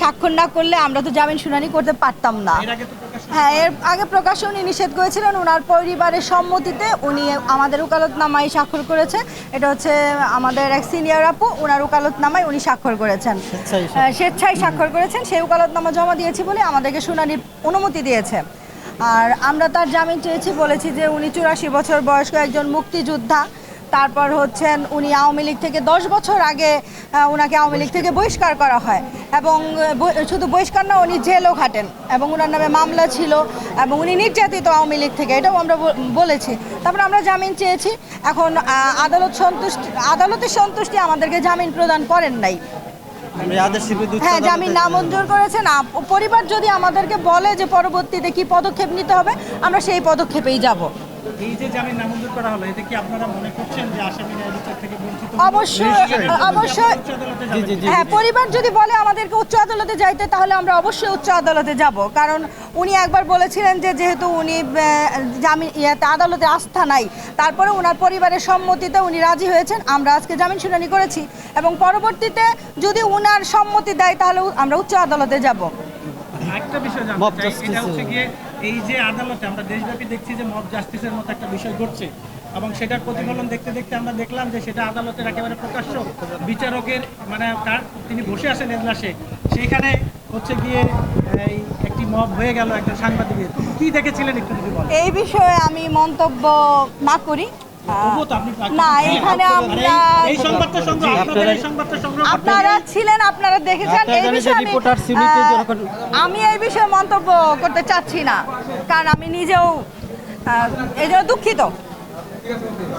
স্বাক্ষর না করলে আমরা তো জামিন শুনানি করতে পারতাম না। হ্যাঁ এর আগে প্রকাশে উনি নিষেধ করেছিলেন ওনার পরিবারের সম্মতিতে উনি আমাদের উকালতনামায় স্বাক্ষর করেছে। এটা হচ্ছে আমাদের এক সিনিয়র আপু ওনার উকালতনামায় উনি স্বাক্ষর করেছেন। স্বেচ্ছায় স্বেচ্ছায় স্বাক্ষর করেছেন সেই উকালতনামা জমা দিয়েছি বলে আমাদেরকে শুনানির অনুমতি দিয়েছে। আর আমরা তার জামিন চেয়েছি বলেছি যে উনি চুরাশি বছর বয়স্ক একজন মুক্তিযোদ্ধা। তারপর হচ্ছেন উনি আওয়ামী লীগ থেকে দশ বছর আগে ওনাকে আওয়ামী লীগ থেকে বহিষ্কার। করা হয়। এবং শুধু বহিষ্কার না উনি জেলও খাটেন এবং ওনার নামে মামলা ছিল এবং উনি নির্যাতিত আওয়ামী লীগ থেকে এটাও আমরা বলেছি। তারপর আমরা জামিন চেয়েছি। এখন আদালত সন্তুষ্টি আদালতের সন্তুষ্টি আমাদেরকে জামিন প্রদান করেন নাই। হ্যাঁ জামিন নামঞ্জুর করেছেন। পরিবার যদি আমাদেরকে বলে যে পরবর্তীতে কি পদক্ষেপ নিতে হবে আমরা সেই পদক্ষেপেই যাব। এই যে জামিন নামঞ্জুর করা হলো এতে কি আপনারা মনে করছেন যে আসামি ন্যায় বিচার থেকে বঞ্চিত অবশ্যই অবশ্যই হ্যাঁ পরিবার যদি বলে আমাদেরকে উচ্চ আদালতে যাইতে তাহলে আমরা অবশ্যই উচ্চ আদালতে যাব। কারণ উনি একবার বলেছিলেন যে যেহেতু উনি জামিন ইয়াতে আদালতে আস্থা নাই তারপরে ওনার পরিবারের সম্মতিতে উনি রাজি হয়েছেন আমরা আজকে জামিন শুনানি করেছি। এবং পরবর্তীতে যদি উনার সম্মতি দেয় তাহলে আমরা উচ্চ আদালতে যাব। একটা বিষয় জানতে চাই এটা হচ্ছে গিয়ে এই যে আদালতে আমরা দেশব্যাপী দেখছি যে মব জাস্টিসের মতো একটা বিষয় ঘটছে এবং সেটার প্রতিফলন দেখতে দেখতে আমরা দেখলাম যে সেটা আদালতের একেবারে প্রকাশ্য বিচারকের মানে তার, তিনি বসে আছেন এজলাসে। সেইখানে হচ্ছে গিয়ে, এই একটি মব হয়ে গেল একটা সাংবাদিকের। কি দেখেছিলেন একটু এই বিষয়ে আমি মন্তব্য না করি। আহ, তবুও তো আপনি না এখানে আমরা আপনারা ছিলেন আপনারা দেখেছেন এই বিষয়ে আমি, এই বিষয়ে মন্তব্য করতে চাচ্ছি না কারণ আমি নিজেও আহ, এই জন্য দুঃখিত।